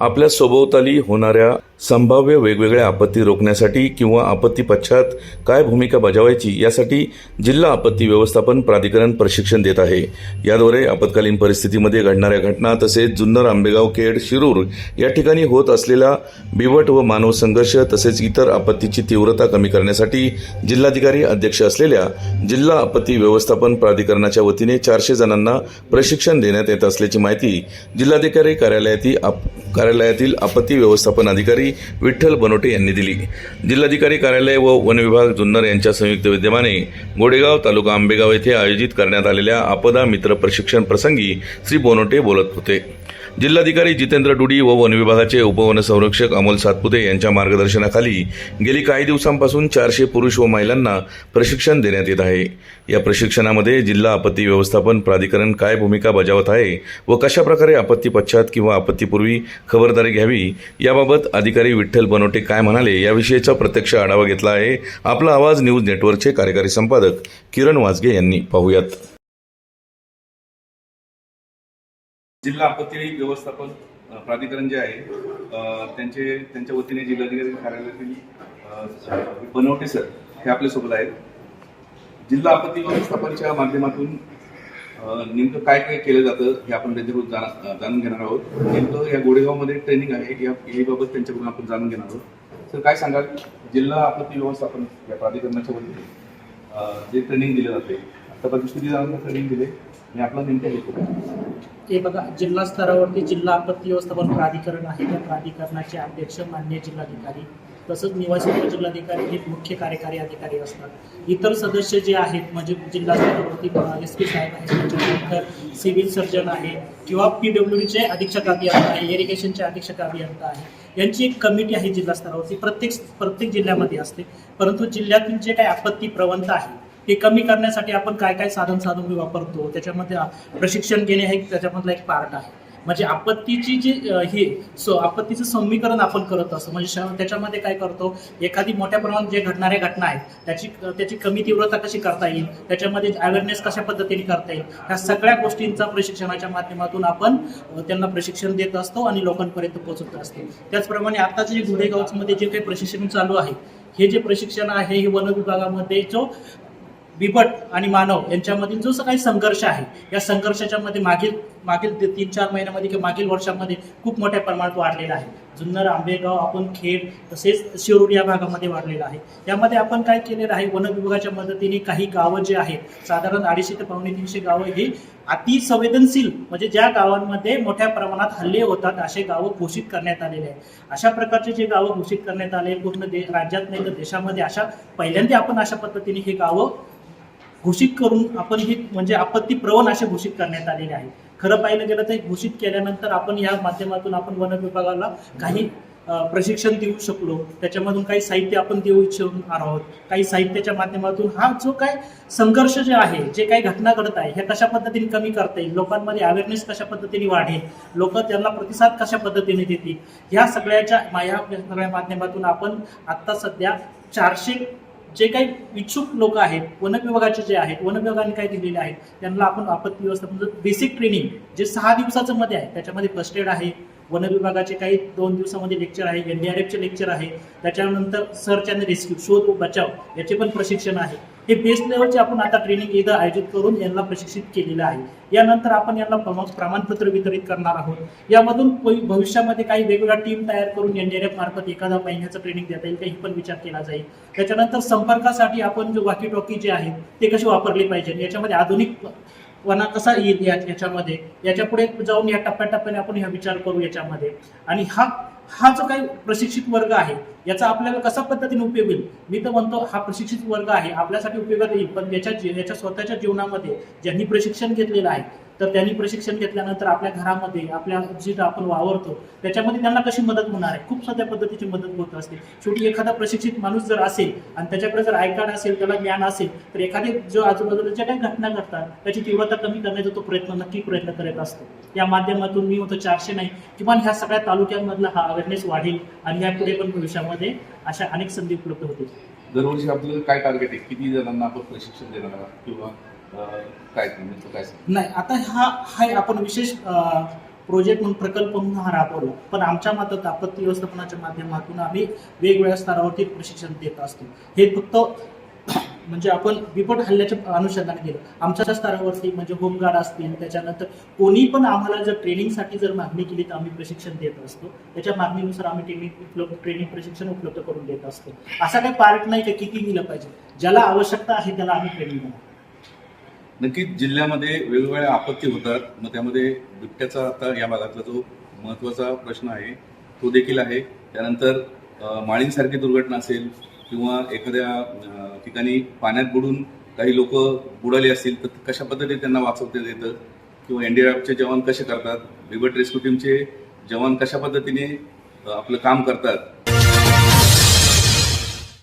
आपल्या सभोवताली होणाऱ्या संभाव्य वेगवेगळ्या आपत्ती रोखण्यासाठी किंवा आपत्ती पश्चात काय भूमिका बजावायची यासाठी जिल्हा आपत्ती व्यवस्थापन प्राधिकरण प्रशिक्षण देत आहे. याद्वारे आपत्कालीन परिस्थितीमध्ये घडणाऱ्या घटना तसेच जुन्नर आंबेगाव खेड शिरूर या ठिकाणी होत असलेला बिवट व मानव संघर्ष तसेच इतर आपत्तीची तीव्रता कमी करण्यासाठी जिल्हाधिकारी अध्यक्ष असलेल्या जिल्हा आपत्ती व्यवस्थापन प्राधिकरणाच्या वतीने चारशे जणांना प्रशिक्षण देण्यात येत असल्याची माहिती जिल्हाधिकारी कार्यालयातील आप- कार्यालयातील आपत्ती व्यवस्थापन अधिकारी विठ्ठल बनोटे यांनी दिली. जिल्हाधिकारी कार्यालय व वन विभाग जुन्नर यांच्या संयुक्त विद्यमाने गोडेगाव तालुका आंबेगाव येथे आयोजित करण्यात आलेल्या आपदा मित्र प्रशिक्षण प्रसंगी श्री बोनोटे बोलत होते. जिल्हाधिकारी जितेंद्र डुडी व वन विभागाचे उपवनसंरक्षक अमोल सातपुते यांच्या मार्गदर्शनाखाली गेली काही दिवसांपासून चारशे पुरुष व महिलांना प्रशिक्षण देण्यात येत आहे. या प्रशिक्षणामध्ये जिल्हा आपत्ती व्यवस्थापन प्राधिकरण काय भूमिका बजावत आहे व कशा प्रकारे आपत्ती पश्चात किंवा आपत्तीपूर्वी खबरदारी घ्यावी याबाबत अधिकारी विठ्ठल बनोटे काय म्हणाले याविषयीचा प्रत्यक्ष आढावा घेतला आहे. आपला आवाज न्यूज नेटवर्कचे कार्यकारी संपादक किरण वाजगे यांनी. पाहूयात. जिल्हा आपत्ती व्यवस्थापन प्राधिकरण जे आहे त्यांचे त्यांच्या वतीने जिल्हाधिकारी कार्यालयातील बनवटे सर हे आपल्यासोबत आहेत. जिल्हा आपत्ती व्यवस्थापनच्या माध्यमातून नेमकं काय काय केलं जातं हे आपण त्यांच्याकडून जाणून घेणार आहोत. नेमकं या गोडेगावमध्ये ट्रेनिंग आहे या याबाबत त्यांच्याकडून आपण जाणून घेणार आहोत. तर काय सांगाल? जिल्हा आपत्ती व्यवस्थापन या प्राधिकरणाच्या वतीने जे ट्रेनिंग दिलं जाते आतापर्यंत किती जणांना ट्रेनिंग दिले? आणि आपला नेमक्या हेतू हे बघा जिल्हा स्तरावरती जिल्हा आपत्ती व्यवस्थापन प्राधिकरण आहे. त्या प्राधिकरणाचे अध्यक्ष मान्य जिल्हाधिकारी तसंच निवासी उपजिल्हाधिकारी हे मुख्य कार्यकारी अधिकारी असतात. इतर सदस्य जे आहेत म्हणजे जिल्हा स्तरावरती एस पी साहेब आहेत त्याच्यानंतर सिव्हिल सर्जन आहे किंवा पी डब्ल्यू डीचे अधीक्षक अभियंता आहे इरिगेशनचे अधीक्षक अभियंता आहे. यांची एक कमिटी आहे जिल्हा स्तरावरती. प्रत्येक प्रत्येक जिल्ह्यामध्ये असते. परंतु जिल्ह्यातील जे काही आपत्ती प्रवंत आहे ते कमी करण्यासाठी आपण काय काय साधन साधन वापरतो त्याच्यामध्ये प्रशिक्षण घेणे हे त्याच्यामधला एक पार्ट आहे. म्हणजे आपत्तीची जी हे सो आपत्तीचं समीकरण आपण करत असतो. म्हणजे श- त्याच्यामध्ये काय करतो एखादी मोठ्या प्रमाणात जे घडणाऱ्या घटना आहेत त्याची त्याची कमी तीव्रता कशी करता येईल त्याच्यामध्ये अवेअरनेस कशा पद्धतीने करता येईल ह्या सगळ्या गोष्टींचा प्रशिक्षणाच्या माध्यमातून आपण त्यांना प्रशिक्षण देत असतो आणि लोकांपर्यंत पोहोचत असतो. त्याचप्रमाणे आता जे घोडेगावमध्ये जे काही प्रशिक्षण चालू आहे हे जे प्रशिक्षण आहे हे वन विभागामध्ये जो बिबट आणि मानव यांच्यामधील जो काही संघर्ष आहे या संघर्षाच्या मध्ये मागील मागील तीन चार महिन्यामध्ये किंवा मागील वर्षामध्ये खूप मोठ्या प्रमाणात वाढलेला आहे. जुन्नर आंबेगाव आपण खेड तसेच शिरूर या भागामध्ये वाढलेला आहे. यामध्ये आपण काय केलेलं आहे वन विभागाच्या मदतीने काही गावं जे आहेत साधारण अडीचशे ते पावणे तीनशे गावं ही अति संवेदनशील म्हणजे ज्या गावांमध्ये मोठ्या प्रमाणात हल्ले होतात असे गावं घोषित करण्यात आलेले आहे अशा प्रकारचे जे गावं घोषित करण्यात आले पूर्ण दे राज्यात नाही तर देशामध्ये अशा पहिल्यांदा आपण अशा पद्धतीने हे गावं घोषित करून आपण ही म्हणजे आपत्ती प्रवण असे घोषित करण्यात आलेले आहे. खरं पाहिलं गेलं तर घोषित केल्यानंतर आपण या माध्यमातून आपण वन विभागाला काही प्रशिक्षण देऊ शकलो. त्याच्यामधून काही साहित्य आपण देऊ इच्छित आहोत. काही साहित्याच्या माध्यमातून हा जो काय संघर्ष जे आहे जे काही घटना घडत आहे हे कशा पद्धतीने कमी करता येईल? लोकांमध्ये अवेअरनेस कशा पद्धतीने वाढेल? लोक त्यांना प्रतिसाद कशा पद्धतीने देतील? ह्या सगळ्याच्या ह्या सगळ्या माध्यमातून आपण आत्ता सध्या चारशे जे काही इच्छुक लोक आहेत वन विभागाचे जे आहेत वन विभागाने काय दिलेले आहेत त्यांना आपण आपत्ती व्यवस्थापन बेसिक ट्रेनिंग जे सहा दिवसाचं मध्ये आहे त्याच्यामध्ये फर्स्ट एड आहे वन विभागाचे काही दोन दिवसामध्ये लेक्चर आहे एन डी आर एफचे लेक्चर आहे. त्याच्यानंतर सर्च अँड रेस्क्यू शोध व बचाव याचे पण प्रशिक्षण आहे. हे बेस्ट लेवलचे आपण आता ट्रेनिंग इथं आयोजित करून यांना प्रशिक्षित केलेलं आहे. यानंतर आपण यांना प्रमाणपत्र वितरित करणार आहोत. यामधून भविष्यामध्ये काही वेगवेगळ्या टीम तयार करून एनडीआरएफ मार्फत एखादा महिन्याचं ट्रेनिंग देता येईल काही पण विचार केला जाईल. त्याच्यानंतर संपर्कासाठी आपण जो वाकी टॉकी जे आहेत ते कसे वापरले पाहिजे याच्यामध्ये आधुनिक वना कसा येईल या याच्यामध्ये? याच्यापुढे जाऊन या टप्प्याटप्प्याने आपण हा विचार करू याच्यामध्ये. आणि हा हा जो काही प्रशिक्षित वर्ग आहे याचा आपल्याला कसा पद्धतीने उपयोग होईल? मी तर म्हणतो हा प्रशिक्षित वर्ग आहे आपल्यासाठी उपयोगात येईल. पण याच्या याच्या स्वतःच्या जीवनामध्ये ज्यांनी प्रशिक्षण घेतलेलं आहे तर त्यांनी प्रशिक्षण घेतल्यानंतर आपल्या घरामध्ये आपल्या जिथं आपण वावरतो त्याच्यामध्ये त्यांना कशी मदत होणार आहे? खूप साध्या पद्धतीची मदत होत असते. शेवटी एखादा प्रशिक्षित माणूस जर असेल आणि त्याच्याकडे जर आय असेल त्याला ज्ञान असेल तर एखादी जो आजूबाजूला ज्या काही घटना घडतात त्याची तीव्रता कमी करण्याचा तो प्रयत्न नक्की प्रयत्न करत असतो. या माध्यमातून मी होतो चारशे नाही किमान ह्या सगळ्या तालुक्यांमधला हा अवेअरनेस वाढेल आणि या पुढे पण भविष्यामध्ये अशा अनेक संधी उपलब्ध होतील. दरवर्षी आपलं काय टार्गेट आहे? किती जणांना आपण प्रशिक्षण देणार आहात किंवा काय काय नाही आता हा हा आपण विशेष प्रोजेक्ट म्हणून प्रकल्प म्हणून हा राबवला. पण आमच्या मात्र आपत्ती व्यवस्थापनाच्या माध्यमातून आम्ही वेगवेगळ्या स्तरावरती प्रशिक्षण देत असतो. हे फक्त म्हणजे आपण बिपट हल्ल्याच्या अनुषंगाने गेलो आमच्या स्तरावरती म्हणजे होमगार्ड असतील त्याच्यानंतर कोणी पण आम्हाला जर ट्रेनिंगसाठी जर मागणी केली तर आम्ही प्रशिक्षण देत असतो. त्याच्या मागणीनुसार आम्ही ट्रेनिंग उपलब्ध ट्रेनिंग प्रशिक्षण उपलब्ध करून देत असतो. असा काही पार्ट नाही का किती दिलं पाहिजे. ज्याला आवश्यकता आहे त्याला आम्ही ट्रेनिंग देणार. नक्कीच जिल्ह्यामध्ये वेगवेगळ्या आपत्ती होतात. मग त्यामध्ये बिबट्याचा आता या भागातला जो महत्त्वाचा प्रश्न आहे तो देखील आहे. त्यानंतर माळींसारखी दुर्घटना असेल किंवा एखाद्या ठिकाणी पाण्यात बुडून काही लोक बुडाले असतील तर कशा पद्धतीने त्यांना वाचवता येतं? किंवा एनडीआरएफचे जवान कसे करतात? बिबट रेस्क्यू टीमचे जवान कशा पद्धतीने आपलं काम करतात?